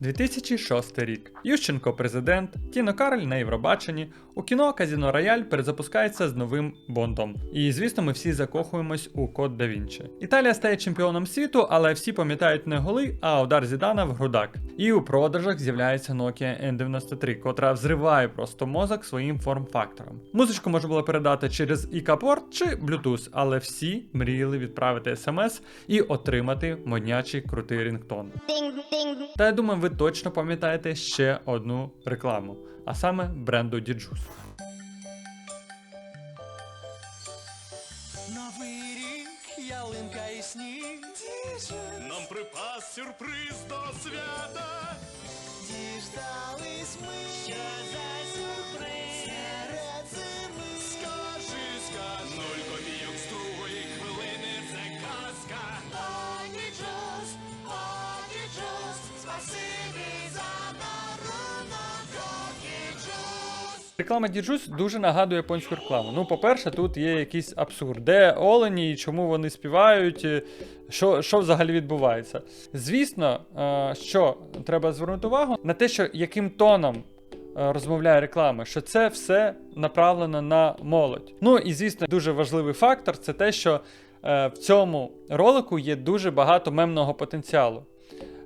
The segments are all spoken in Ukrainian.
2006 рік. Ющенко президент, Тіно Кароль на Євробаченні. У кіно Казіно Рояль перезапускається з новим Бондом. І звісно, ми всі закохуємось у Код да Вінчі. Італія стає чемпіоном світу, але всі пам'ятають не голи, а удар Зідана в грудак. І у продажах з'являється Nokia N93, котра взриває просто мозок своїм форм-фактором. Музичку можна було передати через ІК-порт чи Bluetooth, але всі мріяли відправити смс і отримати моднячий крутий рінгтон. Та я думаю, ви точно пам'ятаєте ще одну рекламу, а саме бренду Діджус. Новий рік, ялинка і сніг. Нам припас сюрприз до свята. Діждались ми. Реклама Didjus дуже нагадує японську рекламу. Ну, по-перше, тут є якийсь абсурд. Де олені і чому вони співають, е, що, що взагалі відбувається. Звісно, е, що треба звернути увагу на те, що яким тоном. е, Розмовляє реклама, що це все направлено на молодь. Ну і звісно, дуже важливий фактор це те, що в цьому ролику є дуже багато мемного потенціалу.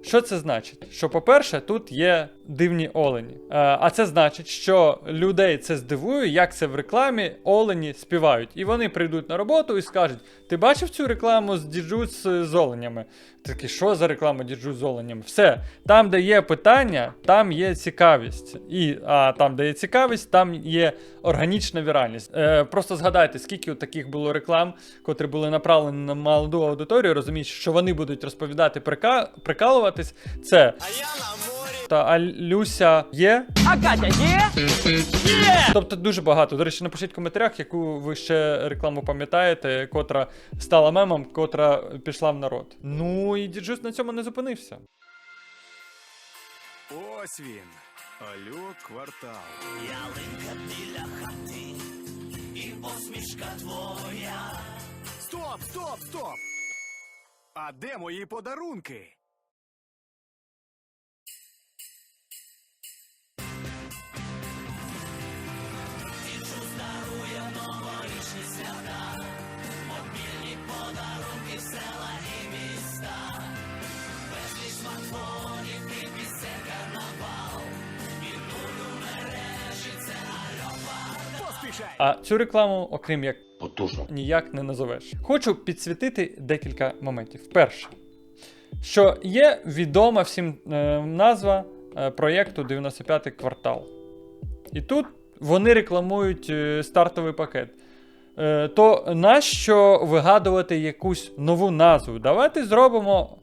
Що це значить? Що, по-перше, тут є дивні олені. Е, а це значить, що людей це здивує, як це в рекламі олені співають. І вони прийдуть на роботу і скажуть: ти бачив цю рекламу з діджу з, з оленями? Такий, що за реклама діджу з оленями? Все, там, де є питання, там є цікавість. І а там, де є цікавість, там є органічна віральність. Е, просто згадайте, скільки от таких було реклам, котрі були направлені на молоду аудиторію, розуміючи, що вони будуть розповідати, прика... прикалуватись. Це А я на морі. а Люся є. А Катя є? Є! Тобто дуже багато. До речі, напишіть в коментарях, яку ви ще рекламу пам'ятаєте, котра стала мемом, котра пішла в народ. Ну і діджус на цьому не зупинився. Ось він. Алло, квартал. Ялинка біля хати. І посмішка твоя. Стоп, стоп, стоп! А де мої подарунки? А цю рекламу, окрім як Потужно. ніяк не назовеш. Хочу підсвітити декілька моментів. Перше, що є відома всім е, назва е, проєкту 95-й квартал. І тут вони рекламують е, стартовий пакет. Е, то нащо вигадувати якусь нову назву? Давайте зробимо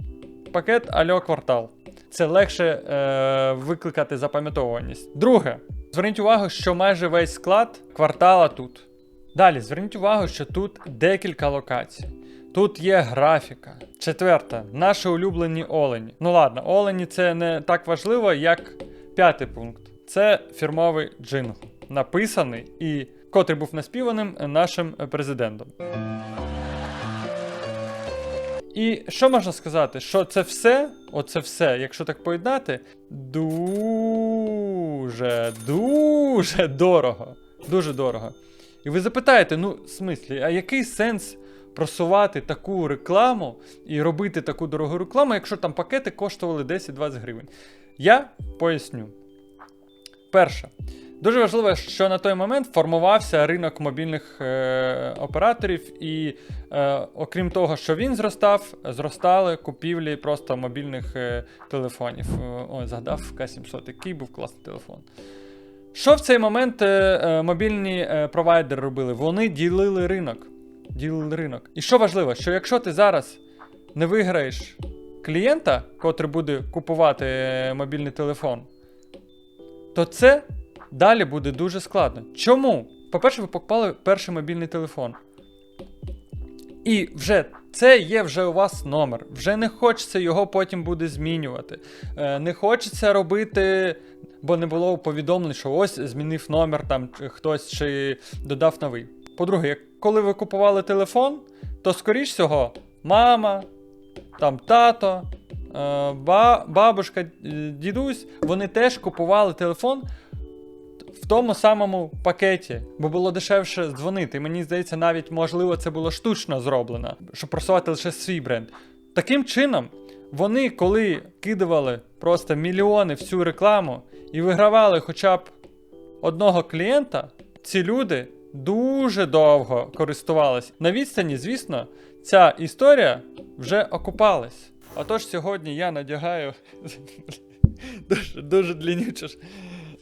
пакет Альо квартал. Це легше е, викликати запам'ятовуваність. Друге, зверніть увагу, що майже весь склад квартала тут. Далі, зверніть увагу, що тут декілька локацій. Тут є графіка. Четверта, наші улюблені олені. Ну ладно, олені це не так важливо, як п'ятий пункт. Це фірмовий джингл, написаний і котрий був наспіваним нашим президентом. І що можна сказати? Що це все, оце все, якщо так поєднати, дуже, дуже дорого. Дуже дорого. І ви запитаєте, ну, в смислі, а який сенс просувати таку рекламу і робити таку дорогу рекламу, якщо там пакети коштували 10-20 гривень? Я поясню. Перше. Дуже важливо, що на той момент формувався ринок мобільних е, операторів, і е, окрім того, що він зростав, зростали купівлі просто мобільних е, телефонів. Е, Ой, згадав К700, який був класний телефон. Що в цей момент е, е, мобільні е, провайдери робили? Вони ділили ринок. Ділили ринок. І що важливо, що якщо ти зараз не виграєш клієнта, котрий буде купувати е, мобільний телефон, то це далі буде дуже складно. Чому? По-перше, ви покупали перший мобільний телефон. І вже це є вже у вас номер. Вже не хочеться його потім буде змінювати. Е, не хочеться робити, бо не було повідомлень, що ось змінив номер, там хтось чи додав новий. По-друге, коли ви купували телефон, то скоріш всього, мама, там тато, ба, бабушка, е, дідусь, вони теж купували телефон в тому самому пакеті, бо було дешевше дзвонити. Мені здається, навіть можливо це було штучно зроблено, щоб просувати лише свій бренд. Таким чином, вони, коли кидували просто мільйони в цю рекламу і вигравали хоча б одного клієнта, ці люди дуже довго користувалися. На відстані, звісно, ця історія вже окупалась. Отож, сьогодні я надягаю дуже, дуже длиннючу ж,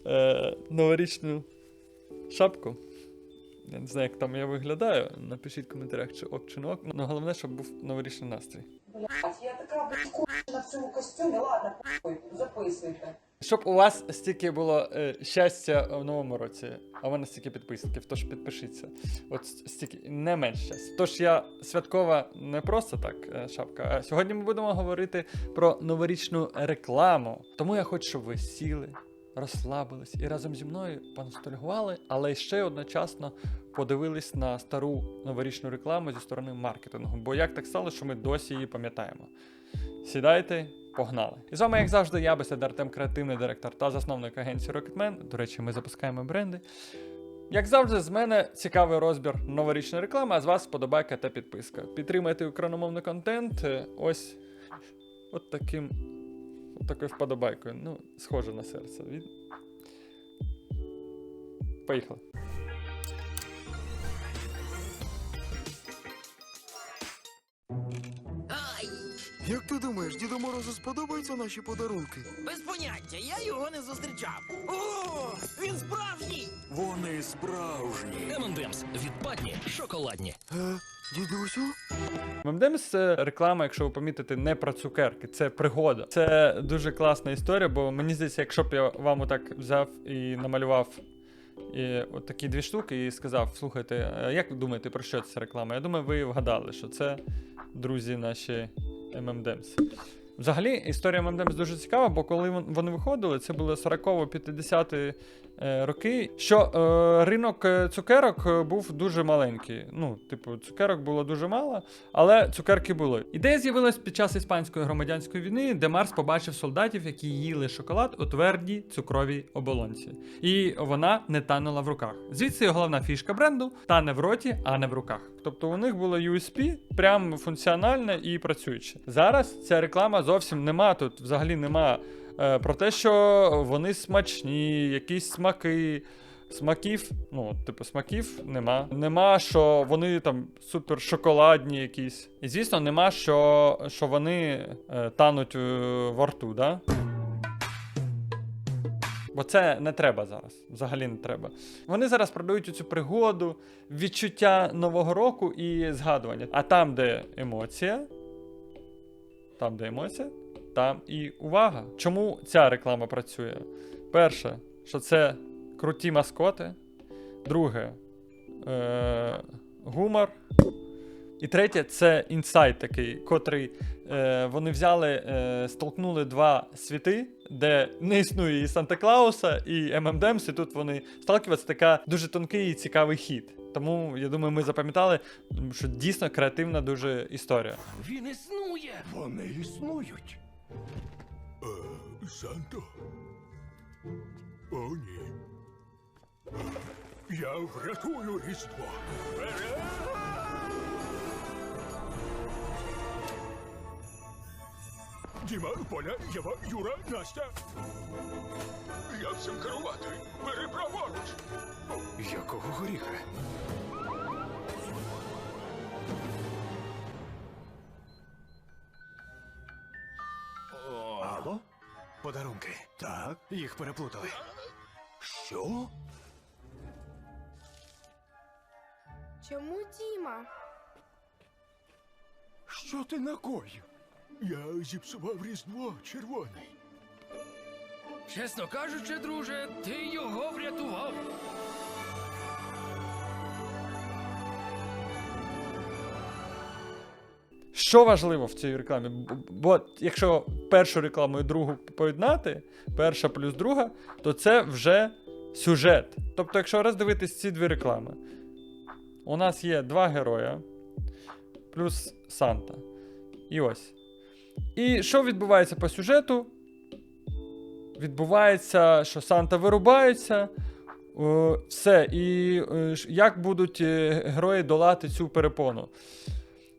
е, новорічну шапку. Я не знаю, як там я виглядаю. Напишіть в коментарях, чи ок, чи не ок. Ну, головне, щоб був новорічний настрій. Блять, я така кончена в цьому костюмі. Ладно, записуйте. Щоб у вас стільки було е, щастя в новому році, а в мене стільки підписників, тож підпишіться. От стільки не менш щастя. Тож я святкова не просто так е, шапка. А сьогодні ми будемо говорити про новорічну рекламу. Тому я хочу, щоб ви сіли, розслабились і разом зі мною поностальгували, але ще одночасно подивились на стару новорічну рекламу зі сторони маркетингу. Бо як так стало, що ми досі її пам'ятаємо? Сідайте, погнали. І з вами, як завжди, я Беседа Артем, креативний директор та засновник агенції Rocketman. До речі, ми запускаємо бренди. Як завжди, з мене цікавий розбір новорічної реклами, а з вас вподобайка та підписка. Підтримайте україномовний контент. е, Ось от таким. От такою вподобайкою. Ну, схоже на серце. Поїхали. Як ти думаєш, Діду Морозу сподобаються наші подарунки? Без поняття, я його не зустрічав. О, він справжній! Вони справжні. M&M's відпадні шоколадні. Е, дідусю? Мемдемс реклама, якщо ви помітите, не про цукерки, це пригода. Це дуже класна історія, бо мені здається, якщо б я вам отак взяв і намалював і от такі дві штуки і сказав: слухайте, як ви думаєте, про що ця реклама? Я думаю, ви вгадали, що це друзі наші ММДемс. Взагалі, історія ММДемс дуже цікава, бо коли вони виходили, це були 40-50 е, роки, що е, ринок е, цукерок е, був дуже маленький. Ну, типу, цукерок було дуже мало, але цукерки були. Ідея з'явилась під час іспанської громадянської війни, де Марс побачив солдатів, які їли шоколад у твердій цукровій оболонці. І вона не танула в руках. Звідси головна фішка бренду тане в роті, а не в руках. Тобто у них було USP, прям функціональне і працююче. Зараз ця реклама зовсім нема тут, взагалі нема е, про те, що вони смачні, якісь смаки. Смаків, ну, типу, смаків нема. Нема, що вони там супер шоколадні якісь. І звісно, нема, що, що вони е, тануть е, во рту, да? Бо це не треба зараз. Взагалі не треба. Вони зараз продають цю пригоду, відчуття Нового року і згадування. А там, де емоція, там, де емоція, там і увага. Чому ця реклама працює? Перше, що це круті маскоти. Друге, е- гумор. І третє це інсайт такий, котрий е, вони взяли, е, столкнули два світи, де не існує і Санта Клауса, і ММДемс, і тут вони сталкиваються. Така дуже тонкий і цікавий хід. Тому я думаю, ми запам'ятали, що дійсно креативна дуже історія. Він існує. Вони існують. Е, Санто? О, ні. Я врятую Різдво. Діма, Поля, Єва, Юра, Настя. Як цим керувати? Бери праворуч. Якого горіха? Алло? Подарунки. Так. Їх переплутали. Що? Чому Діма? Що ти накоїв? Я зіпсував Різдво червоний. Чесно кажучи, друже, ти його врятував. Що важливо в цій рекламі? Бо якщо першу рекламу і другу поєднати, перша плюс друга, то це вже сюжет. Тобто, якщо роздивитись ці дві реклами, у нас є два героя плюс Санта. І ось. І що відбувається по сюжету? Відбувається, що Санта вирубається. Все. І е, як будуть е, герої долати цю перепону?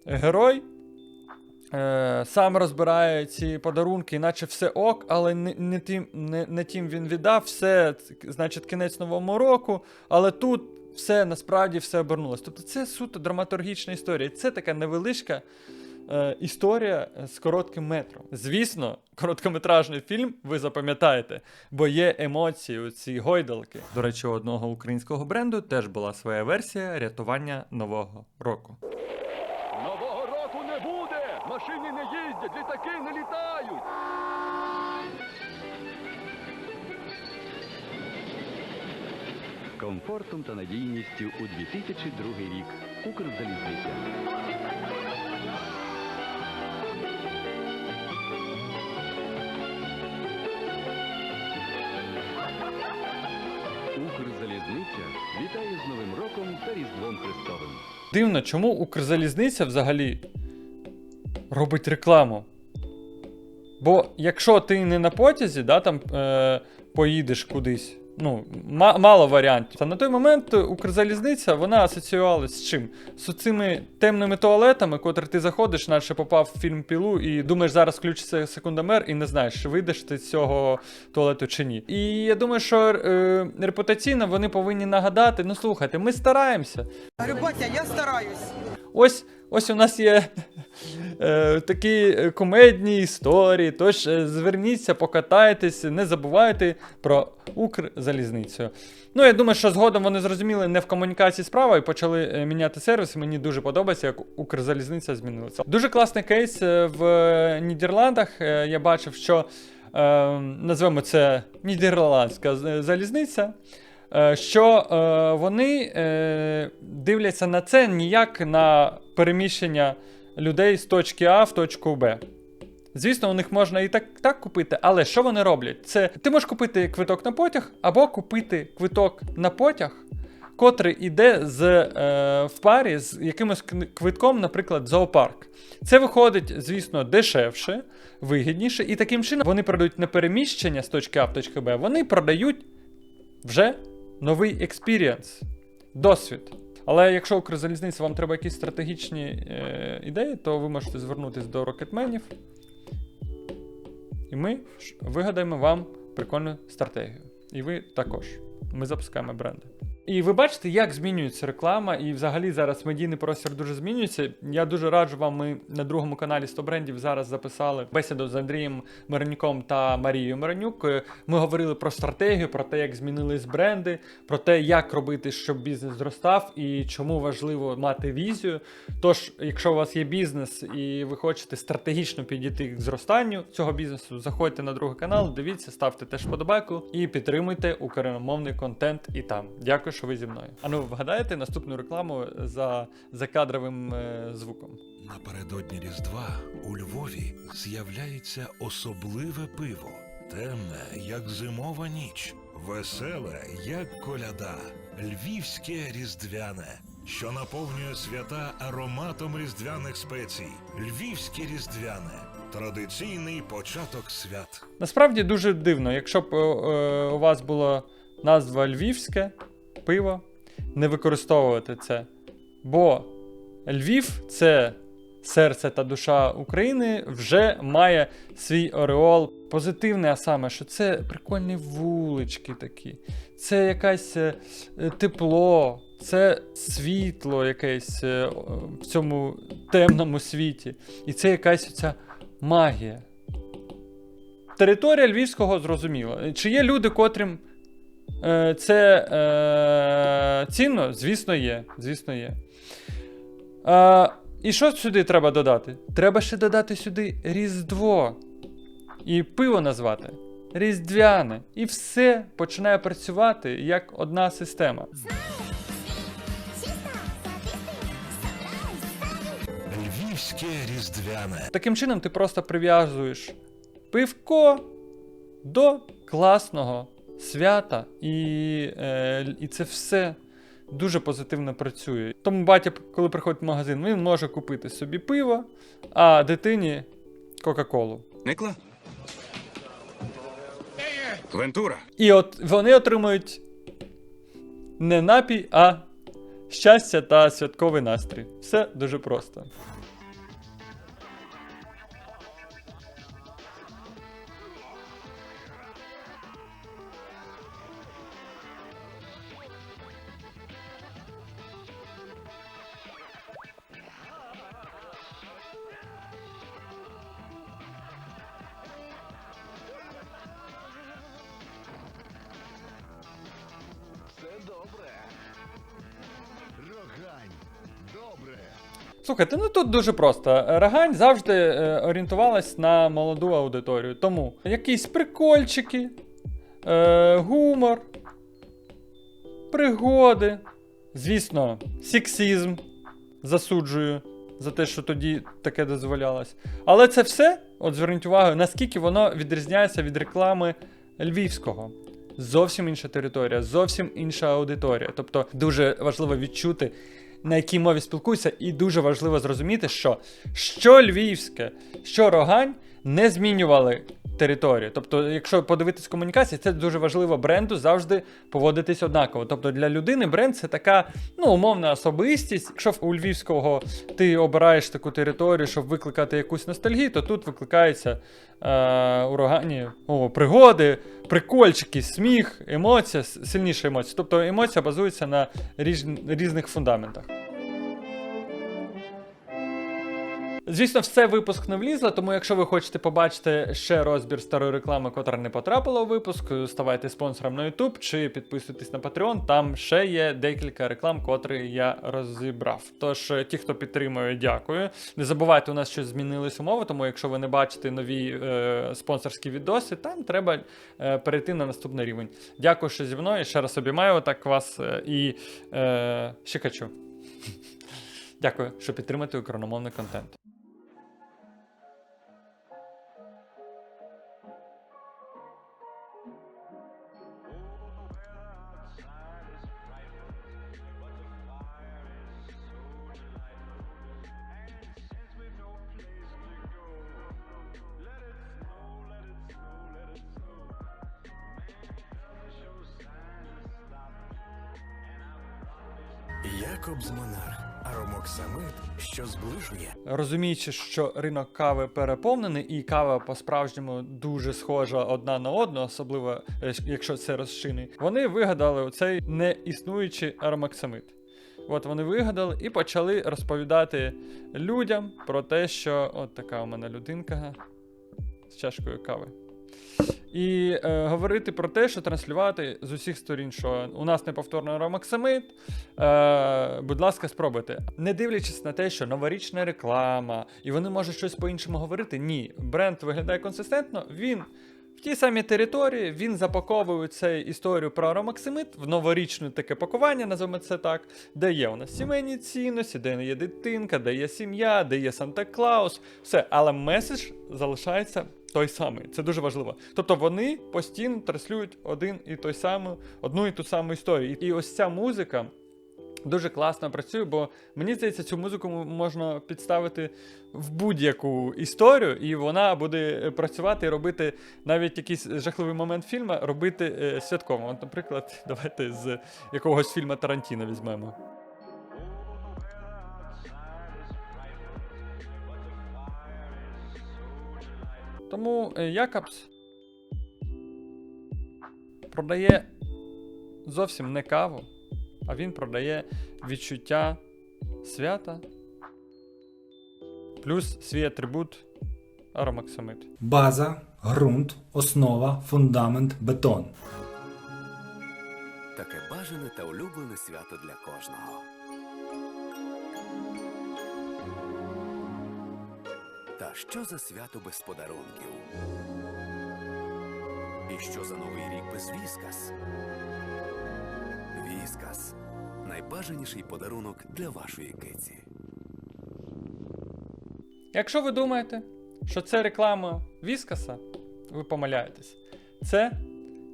Герой е, сам розбирає ці подарунки, наче все ок, але не, не, тим, не, не тим він віддав, все, значить, кінець новому року, але тут все насправді все обернулося. Тобто це суто драматургічна історія. Це така невеличка е, історія е, з коротким метром. Звісно, короткометражний фільм ви запам'ятаєте, бо є емоції у цій гойдалки. До речі, у одного українського бренду теж була своя версія рятування нового року. Нового року не буде! Машини не їздять, літаки не літають! Комфортом та надійністю у 2002 рік. Укрзалізниця. Вітає з Новим роком та Різдвом Христовим. Дивно, чому Укрзалізниця взагалі робить рекламу? Бо якщо ти не на потязі, да, там е, поїдеш кудись, ну, ма- мало варіантів. Та на той момент Укрзалізниця вона асоціювалася з чим? З цими темними туалетами, котрі ти заходиш, наче попав в фільм Пілу, і думаєш, зараз включиться секундомер, і не знаєш, чи вийдеш ти з цього туалету чи ні. І я думаю, що е, репутаційно вони повинні нагадати: ну слухайте, ми стараємося. Батя, я стараюсь. Ось, ось у нас є е, такі е, комедні історії. Тож е, зверніться, покатайтесь, не забувайте про Укрзалізницю. Ну, я думаю, що згодом вони зрозуміли не в комунікації справа і почали е, міняти сервіс. Мені дуже подобається, як Укрзалізниця змінилася. Дуже класний кейс е, в е, Нідерландах. Я бачив, що назвемо це Нідерландська залізниця. Що вони дивляться на це ніяк на переміщення людей з точки А в точку Б. Звісно, у них можна і так, так купити, але що вони роблять? Це ти можеш купити квиток на потяг або купити квиток на потяг, котрий іде з, е, в парі з якимось квитком, наприклад, зоопарк. Це виходить, звісно, дешевше, вигідніше, і таким чином вони продають не переміщення з точки А в точку Б, вони продають вже новий експірієнс, досвід. Але якщо Укрзалізниця вам треба якісь стратегічні е, ідеї, то ви можете звернутися до рокетменів. І ми вигадаємо вам прикольну стратегію. І ви також. Ми запускаємо бренди. І ви бачите, як змінюється реклама, і взагалі зараз медійний простір дуже змінюється. Я дуже раджу вам. Ми на другому каналі 100 брендів зараз записали бесіду з Андрієм Миронюком та Марією Миронюк. Ми говорили про стратегію, про те, як змінились бренди, про те, як робити, щоб бізнес зростав, і чому важливо мати візію. Тож, якщо у вас є бізнес і ви хочете стратегічно підійти к зростанню цього бізнесу, заходьте на другий канал, дивіться, ставте теж подобайку і підтримуйте україномовний контент і там. Дякую, що ви зі мною. А ну вгадаєте наступну рекламу за закадровим е, звуком? Напередодні Різдва у Львові з'являється особливе пиво. Темне, як зимова ніч, веселе, як коляда, львівське різдвяне, що наповнює свята ароматом різдвяних спецій. Львівське різдвяне традиційний початок свят. Насправді дуже дивно, якщо б е, е, у вас була назва львівське пиво, не використовувати це. Бо Львів це серце та душа України, вже має свій ореол позитивний, а саме, що це прикольні вулички такі, це якесь е, тепло, це світло якесь е, в цьому темному світі. І це якась оця магія. Територія Львівського зрозуміла. Чи є люди, котрим це е, цінно? Звісно, є. Звісно, є. Е, і що сюди треба додати? Треба ще додати сюди Різдво. І пиво назвати Різдвяне. І все починає працювати як одна система. Львівське різдвяне. Таким чином, ти просто прив'язуєш пивко до класного свята, і, е, і це все дуже позитивно працює. Тому батя, коли приходить в магазин, він може купити собі пиво, а дитині Кока-Колу. Никла? Вентура. І от вони отримують не напій, а щастя та святковий настрій. Все дуже просто. Слухайте, ну тут дуже просто. Рагань завжди е, орієнтувалась на молоду аудиторію. Тому якісь прикольчики, е, гумор, пригоди. Звісно, сексізм засуджую за те, що тоді таке дозволялось. Але це все, от зверніть увагу, наскільки воно відрізняється від реклами львівського. Зовсім інша територія, зовсім інша аудиторія. Тобто дуже важливо відчути, на якій мові спілкуюся, і дуже важливо зрозуміти, що що львівське, що рогань не змінювали територію. Тобто, якщо подивитись комунікації, це дуже важливо бренду завжди поводитись однаково. Тобто для людини бренд це така ну, умовна особистість. Якщо у львівського ти обираєш таку територію, щоб викликати якусь ностальгію, то тут викликається е, у рогані о, пригоди, прикольчики, сміх, емоція, сильніша емоція. Тобто емоція базується на різ, різних фундаментах. Звісно, все випуск не влізло, тому якщо ви хочете побачити ще розбір старої реклами, котра не потрапила у випуск, ставайте спонсором на YouTube чи підписуйтесь на Patreon, там ще є декілька реклам, котрі я розібрав. Тож, е, ті, хто підтримує, дякую. Не забувайте, у нас щось змінились умови, тому якщо ви не бачите нові е, спонсорські відоси, там треба е, перейти на наступний рівень. Дякую, що зі мною. Ще раз обіймаю так вас е, і е, ще качу. Дякую, що підтримуєте україномовний контент. Якобс Монарх. Аромоксамид, що зближує. Розуміючи, що ринок кави переповнений, і кава по-справжньому дуже схожа одна на одну, особливо е, якщо це розчини, вони вигадали оцей неіснуючий аромаксамид. От вони вигадали і почали розповідати людям про те, що от така у мене людинка з чашкою кави. І е, говорити про те, що транслювати з усіх сторін, що у нас неповторний аромаксамид, е, будь ласка, спробуйте. Не дивлячись на те, що новорічна реклама, і вони можуть щось по-іншому говорити. Ні, бренд виглядає консистентно, він. В тій самій території він запаковує цю історію про аромаксимит в новорічне таке пакування, називаємо це так, де є у нас сімейні цінності, де є дитинка, де є сім'я, де є Санта-Клаус, все, але меседж залишається той самий. Це дуже важливо. Тобто вони постійно транслюють один і той самий, одну і ту саму історію. І ось ця музика. Дуже класно працює, бо мені здається, цю музику можна підставити в будь-яку історію, і вона буде е, працювати і робити навіть якийсь жахливий момент фільму, робити е, святково. От, наприклад, давайте з якогось фільму Тарантіно візьмемо. Тому е, Якобс продає зовсім не каву, а він продає відчуття свята плюс свій атрибут аромаксамид. База, ґрунт, основа, фундамент, бетон. Таке бажане та улюблене свято для кожного. Та що за свято без подарунків? І що за новий рік без Віскас? Віскас найбажаніший подарунок для вашої киці. Якщо ви думаєте, що це реклама Віскаса, ви помиляєтесь. Це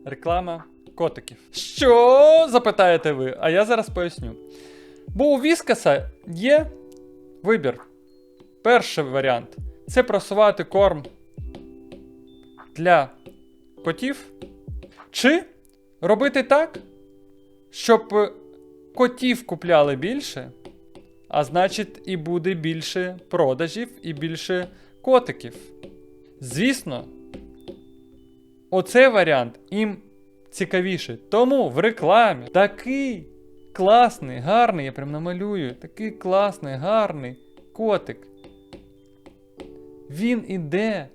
реклама котиків. Що? запитаєте ви? А я зараз поясню. Бо у Віскаса є вибір. Перший варіант це просувати корм для котів, чи робити так, щоб котів купляли більше, а значить, і буде більше продажів і більше котиків. Звісно, оцей варіант їм цікавіше. Тому в рекламі такий класний, гарний, я прям намалюю, такий класний, гарний котик. Він іде.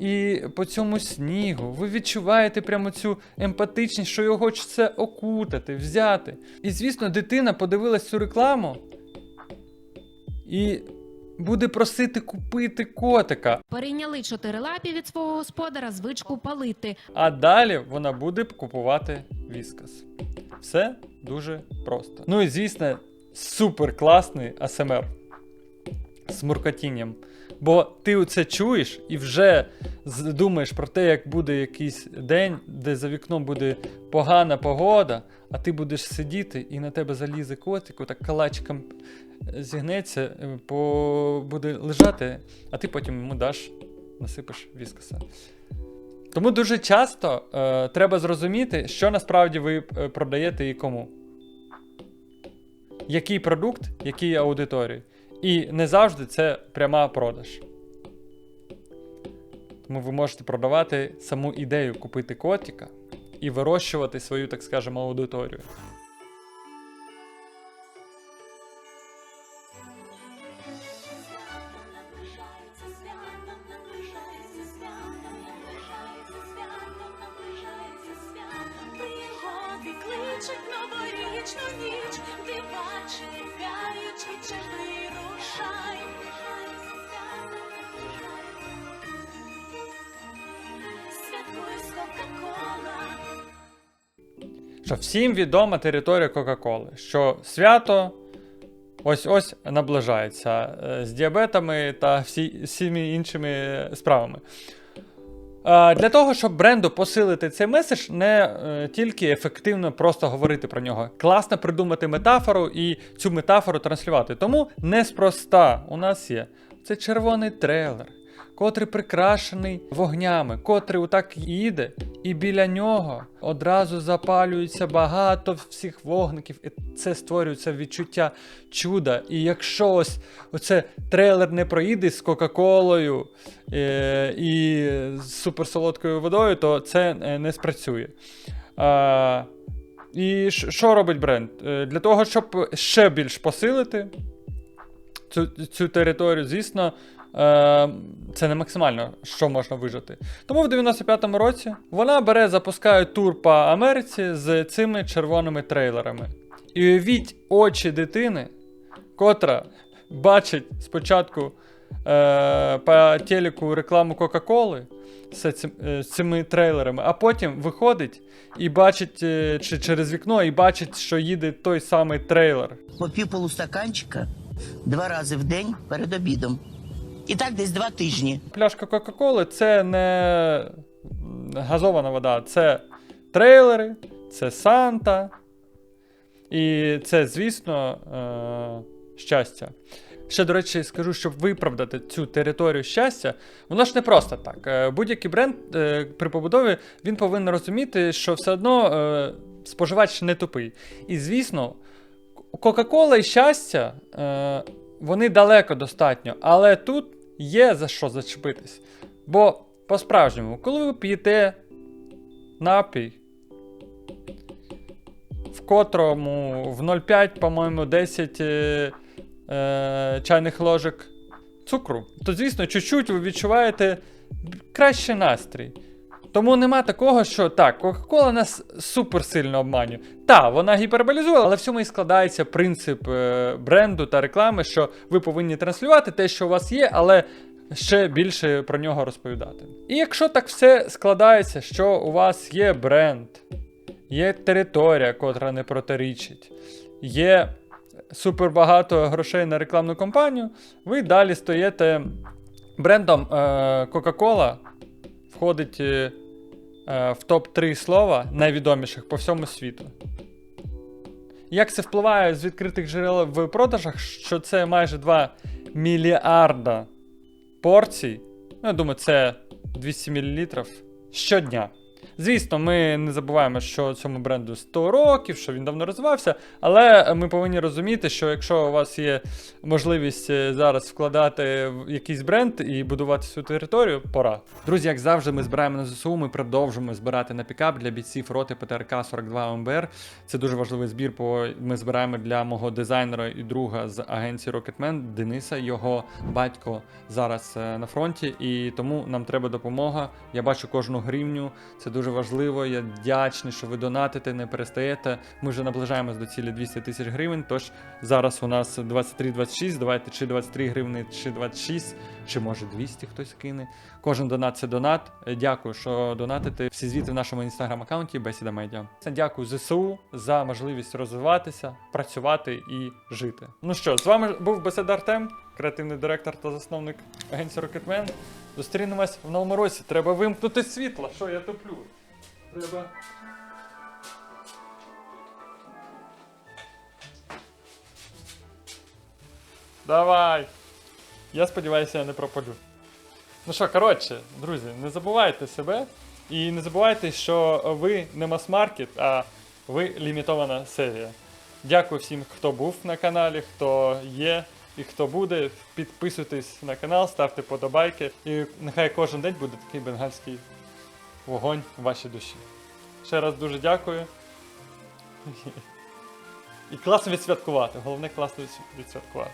І по цьому снігу ви відчуваєте прямо цю емпатичність, що його хочеться окутати, взяти. І звісно, дитина подивилась цю рекламу і буде просити купити котика. Перейняли чотирилапі від свого господара звичку палити. А далі вона буде купувати віскас. Все дуже просто. Ну і звісно, супер класний АСМР з муркотінням. Бо ти це чуєш і вже думаєш про те, як буде якийсь день, де за вікном буде погана погода, а ти будеш сидіти і на тебе залізе котик, так калачиком е, зігнеться, е, по... буде лежати, а ти потім йому даш, насипиш віскаса. Тому дуже часто е, треба зрозуміти, що насправді ви е, продаєте і кому. Який продукт, якій аудиторії. І не завжди це пряма продаж. Тому ви можете продавати саму ідею купити котика і вирощувати свою, так скажемо, аудиторію. Що всім відома територія Кока-Коли, що свято ось ось наближається е, з діабетами та всі, всіми іншими справами. Е, Для того, щоб бренду посилити цей меседж, не е, тільки ефективно просто говорити про нього. Класно придумати метафору і цю метафору транслювати. Тому неспроста у нас є це червоний трейлер, котрий прикрашений вогнями, котрий отак їде, і біля нього одразу запалюється багато всіх вогників, і це створюється відчуття чуда. І якщо ось оце трейлер не проїде з Кока-Колою е, і з суперсолодкою водою, то це е, не спрацює. А, і що робить бренд? Е, Для того, щоб ще більш посилити цю, цю територію, звісно, це не максимально, що можна вижити. Тому в 95-му році вона бере, запускає тур по Америці з цими червоними трейлерами. І уявіть очі дитини, котра бачить спочатку е, по телеку рекламу Кока-Коли з, е, цими трейлерами, а потім виходить і бачить е, чи через вікно і бачить, що їде той самий трейлер. Попів полустаканчика два рази в день перед обідом. І так десь два тижні. Пляшка Кока-Коли це не газована вода, це трейлери, це Санта. І це, звісно, е- щастя. Ще, до речі, скажу, щоб виправдати цю територію щастя, воно ж не просто так. Е, Будь-який бренд е, при побудові він повинен розуміти, що все одно е, споживач не тупий. І, звісно, Кока-Кола і щастя, вони далеко достатньо, але тут є за що зачепитись. Бо по-справжньому, коли ви п'єте напій, в котрому в 0,5, по-моєму, 10 е, е, чайних ложок цукру, то, звісно, чуть-чуть ви відчуваєте кращий настрій. Тому нема такого, що так, Кока-Кола нас супер сильно обманює. Так, вона гіперболізує, але в цьому і складається принцип е, бренду та реклами, що ви повинні транслювати те, що у вас є, але ще більше про нього розповідати. І якщо так все складається, що у вас є бренд, є територія, котра не протирічить, є супер багато грошей на рекламну кампанію, ви далі стоїте брендом е, Coca-Cola, входить е, в топ-3 слова найвідоміших по всьому світу. Як це впливає з відкритих джерел в продажах, що це майже 2 мільярда порцій. Ну, я думаю, це 200 мл щодня. Звісно, ми не забуваємо, що цьому бренду 100 років, що він давно розвивався, але ми повинні розуміти, що якщо у вас є можливість е, зараз вкладати в якийсь бренд і будувати свою територію, пора. Друзі, як завжди, ми збираємо на ЗСУ, ми продовжуємо збирати на пікап для бійців роти ПТРК 42 МБР. Це дуже важливий збір, бо ми збираємо для мого дизайнера і друга з агенції Rocketman Дениса. Його батько зараз е, на фронті, і тому нам треба допомога. Я бачу кожну гривню. Це дуже важливо. Я вдячний, що ви донатите, не перестаєте. Ми вже наближаємось до цілі 200 тисяч гривень. Тож зараз у нас 23-26. Давайте чи 23 гривні, чи 26, чи може 200 хтось кине. Кожен донат це донат. Дякую, що донатите. Всі звіти в нашому інстаграм-аккаунті Бесіда Медіа. Дякую ЗСУ за можливість розвиватися, працювати і жити. Ну що, з вами був Бесіда Артем, креативний директор та засновник агенції Rocketman. Зустрінемось в новому році. Треба вимкнути світло. Що я туплю? Треба. Давай. Я сподіваюся, я не пропаду. Ну що, коротше, друзі, не забувайте себе і не забувайте, що ви не мас-маркет, а ви лімітована серія. Дякую всім, хто був на каналі, хто є і хто буде. Підписуйтесь на канал, ставте подобайки. І нехай кожен день буде такий бенгальський вогонь в вашій душі. Ще раз дуже дякую. І класно відсвяткувати. Головне класно відсвяткувати.